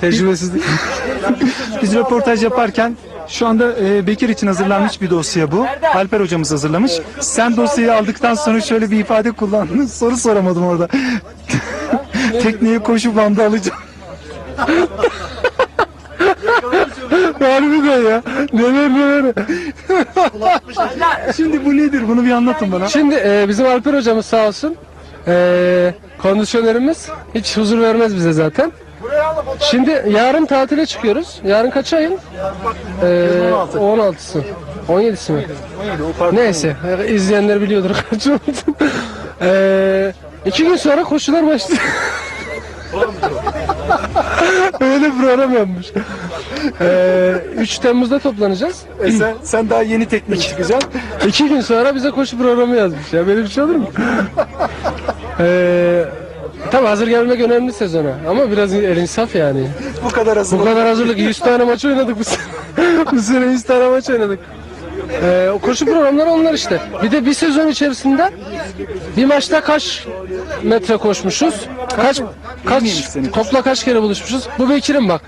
Tecrübesizlik. Biz röportaj yaparken şu anda e, Bekir için hazırlanmış bir dosya bu. Alper hocamız hazırlamış. Sen dosyayı aldıktan sonra şöyle bir ifade kullandın. Soru soramadım orada. Tekneye koşu bandı alacağım. Harbiden ya. Neler neler. Şimdi bu nedir? Bunu bir anlatın bana. Şimdi e, bizim Alper hocamız sağ olsun. E, kondisyonerimiz hiç huzur vermez bize zaten. Şimdi yarın tatile çıkıyoruz. Yarın kaç ayın? E, 16'sı. 17'si mi? Neyse. izleyenler biliyordur kaç oldu. E, iki gün sonra koşular başlıyor. Öyle program yapmış. E, 3 Temmuz'da toplanacağız. E sen, sen daha yeni tekneye çıkacaksın. İki gün sonra bize koşu programı yazmış ya. Böyle bir şey olur mu? Ee, tabii hazır gelmek önemli sezona. Ama biraz el insaf yani. Bu kadar hazır. Bu kadar hazırlık. 100 tane maç oynadık bu sene. bu sene 100 tane maç oynadık. Ee, o koşu programları onlar işte. Bir de bir sezon içerisinde bir maçta kaç metre koşmuşuz? Kaç kaç topla kaç kere buluşmuşuz? Bu Bekir'in bak.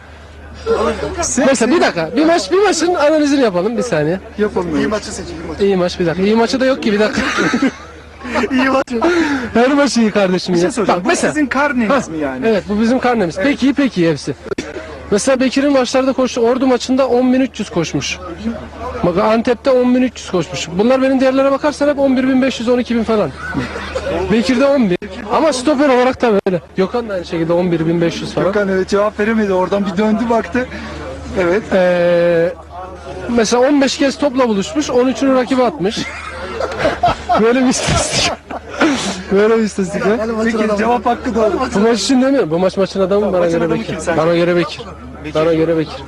Mesela bir dakika. Bir maç bir maçın analizini yapalım bir saniye. Yapalım. İyi maçı seç. iyi maçı. İyi maç bir dakika. İyi maçı da yok ki bir dakika. İyi maç. Her maç iyi kardeşim Bir ya. şey soracağım. Bak Bu mesela. sizin karneniz mi yani? Evet bu bizim karnemiz. Peki peki hepsi. Mesela Bekir'in maçlarda koştu. Ordu maçında 10.300 koşmuş. Bak Antep'te 10.300 koşmuş. Bunlar benim değerlere bakarsan hep 11.500 12.000 falan. Bekir'de 11. Ama stoper olarak da böyle. Gökhan da aynı şekilde 11.500 falan. Gökhan evet cevap veremedi. Oradan bir döndü baktı. Evet. Ee, mesela 15 kez topla buluşmuş. 13'ünü rakibe atmış. Böyle bir istatistik. böyle bir istatistik. Peki cevap hakkı doğru. Bu maç için demiyorum. Bu maç maçın adamı bana maçın göre adamı Bekir. kim sence? Bana göre Bekir. Bana göre Bekir.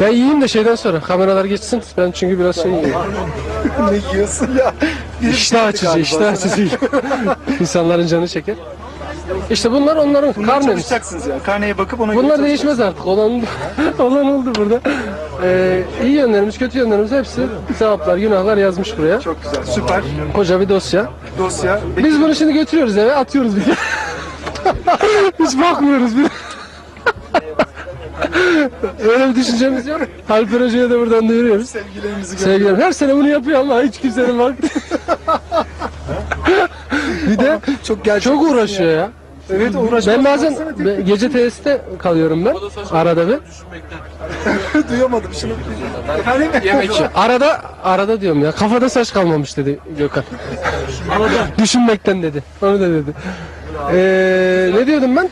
Ben iyiyim de şeyden sonra kameralar geçsin. Ben çünkü biraz şey yiyeyim. ne diyorsun ya? Bir İştah açıcı, galiba. iştah açıcı. İnsanların canı çeker. İşte bunlar onların Bunlar karnemiz. çalışacaksınız ya. Karneye bakıp ona göre Bunlar çalışacaksınız. değişmez artık. Olan, olan oldu burada. Ee, iyi yönlerimiz, kötü yönlerimiz hepsi sevaplar, günahlar yazmış buraya. Çok güzel. Süper. Koca bir dosya. Dosya. Biz bunu şimdi götürüyoruz eve, atıyoruz bir de. Hiç bakmıyoruz bir de. Öyle bir düşüncemiz yok. Alper Hoca'ya da buradan duyuruyoruz. Sevgilerimizi gö- Sevgilerim. Her sene bunu yapıyor ama hiç kimsenin vakti. bir de çok gerçek. çok uğraşıyor ya. Evet uğraşmak. Ben bazen be- gece tesiste kalıyorum ben. Arada bir. duyamadım şunu. Efendim? Yemek Arada arada diyorum ya. Kafada saç kalmamış dedi Gökhan. Düşünmekten dedi. Onu da dedi. Ee, ne diyordum ben?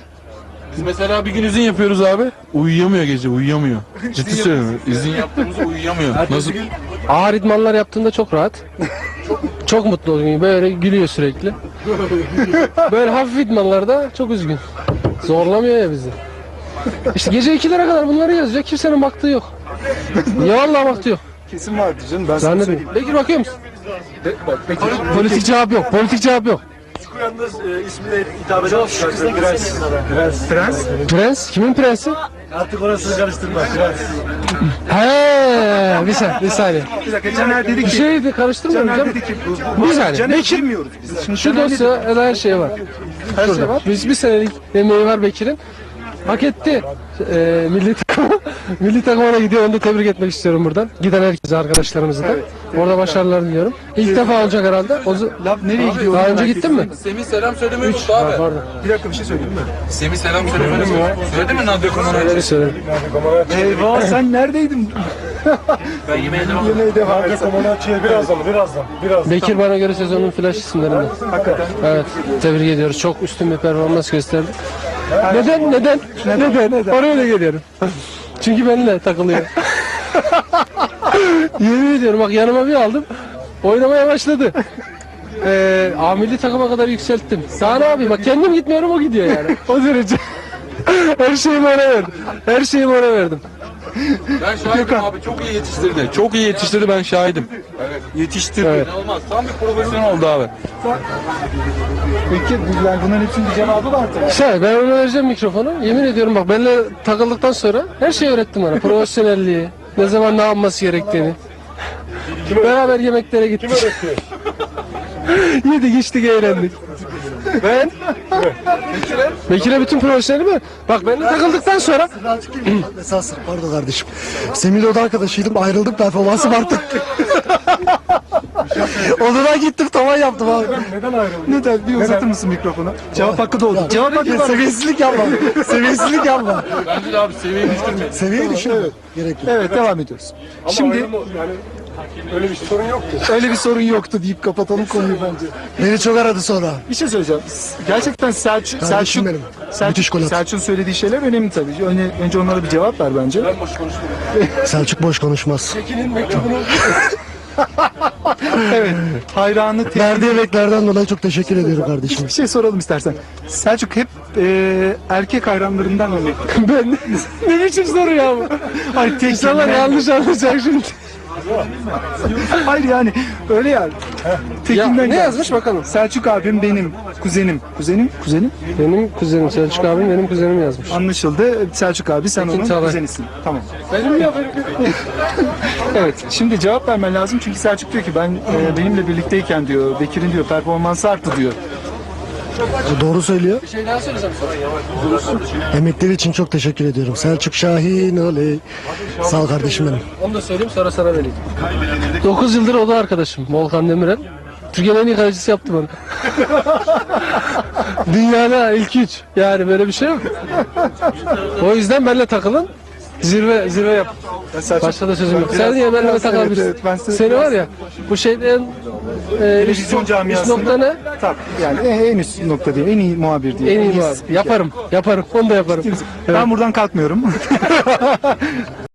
Biz mesela bir gün izin yapıyoruz abi. Uyuyamıyor gece, uyuyamıyor. Ciddi söylüyorum. İzin yaptığımızda uyuyamıyor. Nasıl? Ağır idmanlar yaptığında çok rahat. çok mutlu oluyor. Böyle gülüyor sürekli. Böyle hafif idmanlarda çok üzgün. Zorlamıyor ya bizi. İşte gece ikilere kadar bunları yazıyor. Kimsenin baktığı yok. Ya vallahi baktığı yok. Kesin vardı canım. Ben sana Zannediyorum. söyleyeyim. Bekir bakıyor musun? Politik cevap yok. Politik cevap yok. Yalnız e, ismine hitap edemez. Prens. Prens. Prens. Prens? Kimin prensi? Artık orasını karıştırma. Prens. He, bir saniye, bir saniye. Bir dakika Caner dedi ki. şey de karıştırmıyorum Caner canım. dedi ki. Bu, bu, Bir saniye. Caner Bekir- bilmiyoruz biz. Şimdi Şu Caner dedi- dosyada her şey var. Her şey var. Biz bir senelik emeği var Bekir'in. Hak etti. Ee, milli takıma, milli takımına gidiyor. Onu da tebrik etmek istiyorum buradan. Giden herkese arkadaşlarımızı da. Orada başarılar diliyorum. İlk defa olacak herhalde. O Laf nereye gidiyor? daha önce gittin mi? Semih selam söylemeyi unuttu Ha, abi. pardon. Bir dakika bir şey söyleyeyim mi? Semih selam söylemeyi unuttu. Söyledi mi Nadia Kuman'a? Öyle söyledim. Eyvah sen neredeydin? Ben yemeğe devam Yemeğe devam et. Komandançıya birazdan, birazdan, biraz. Bekir bana göre sezonun flash isimlerinden. Hakikaten. Evet, tebrik ediyoruz. Çok üstün bir performans gösterdi. Neden? Neden? Neden? Oraya da geliyorum. Çünkü benimle takılıyor. Yemin ediyorum bak yanıma bir aldım. Oynamaya başladı. Ee, A milli takıma kadar yükselttim. Daha ne yapayım? Bak kendim gitmiyorum o gidiyor yani. O derece. Her şeyimi ona verdim. Her şeyimi ona verdim. Ben şahidim abi çok iyi yetiştirdi. Çok iyi yetiştirdi ben şahidim. Yetiştirdi. Evet. İnanılmaz. Tam bir profesyonel oldu abi. Peki yani bunların hepsinin bir cevabı var tabii. Şey, ben ona vereceğim mikrofonu. Yemin ediyorum bak benimle takıldıktan sonra her şeyi öğrettim bana. Profesyonelliği, ne zaman ne yapması gerektiğini. Beraber yemeklere gittik. Yedik içtik eğlendik. Ben. Bekir'e. Bekir'e bütün profesyoneli mi? Bak benimle takıldıktan sonra Esas pardon kardeşim. Semih'le arkadaşıydım ayrıldık performansı arttı. Ondan gittim tavan yaptım abi. Neden? Bir uzatır mısın mikrofonu? Cevap hakkı doğdu. Cevap hakkı Ya, var. seviyesizlik yapma. seviyesizlik yapma. Bence de abi seviyeyi düşürmeyin. Seviye düşün. Gerek yok. Evet devam ediyoruz. Şimdi öyle bir sorun yoktu. öyle bir sorun yoktu deyip kapatalım konuyu bence. Beni çok aradı sonra. Bir şey söyleyeceğim. Gerçekten Selçuk, Kardeşim Selçuk, benim. Selçuk, Müthiş gol attı. Selçuk'un söylediği şeyler önemli tabii. Önce, önce onlara bir cevap ver bence. Selçuk boş konuşmaz. Bekir'in mektubunu Evet. Hayranı te- Verdiği emeklerden dolayı çok teşekkür ediyorum kardeşim. bir şey soralım istersen. Selçuk hep e, erkek hayranlarından örnek. ben ne biçim soru ya bu? Hayır tek İnsanlar yanlış anlayacak şimdi. Hayır yani öyle yani. Ya, Tekinden ne geldi. yazmış bakalım. Selçuk abim benim kuzenim. Kuzenim? Kuzenim? Benim kuzenim Selçuk abim benim kuzenim yazmış. Anlaşıldı. Selçuk abi sen Tekin onun Çağlar. kuzenisin. Tamam. Benim ya benim. Evet. Şimdi cevap vermen lazım çünkü Selçuk diyor ki ben e, benimle birlikteyken diyor Bekir'in diyor performansı arttı diyor. Doğru söylüyor. Bir şey daha söyleyeceğim sana. Emekleri için çok teşekkür ediyorum. Selçuk Şahin oley. Sağ ol kardeşim benim. Onu da söyleyeyim sonra sana vereyim. 9 yıldır o da arkadaşım Volkan Demirel. Türkiye'nin en iyi kalecisi yaptı bana. Dünyada ilk üç. Yani böyle bir şey yok. O yüzden benimle takılın. Zirve zirve yap. Başka da sözüm yok. Sen niye biraz- takılabilirsin? evet, evet, ben Seni var ya bu şeyden e, üst, üst nokta ne? Tabii. Yani en üst nokta diye en iyi muhabir diye. En iyi spiker. Yaparım. Yaparım. Onu da yaparım. Ben buradan kalkmıyorum.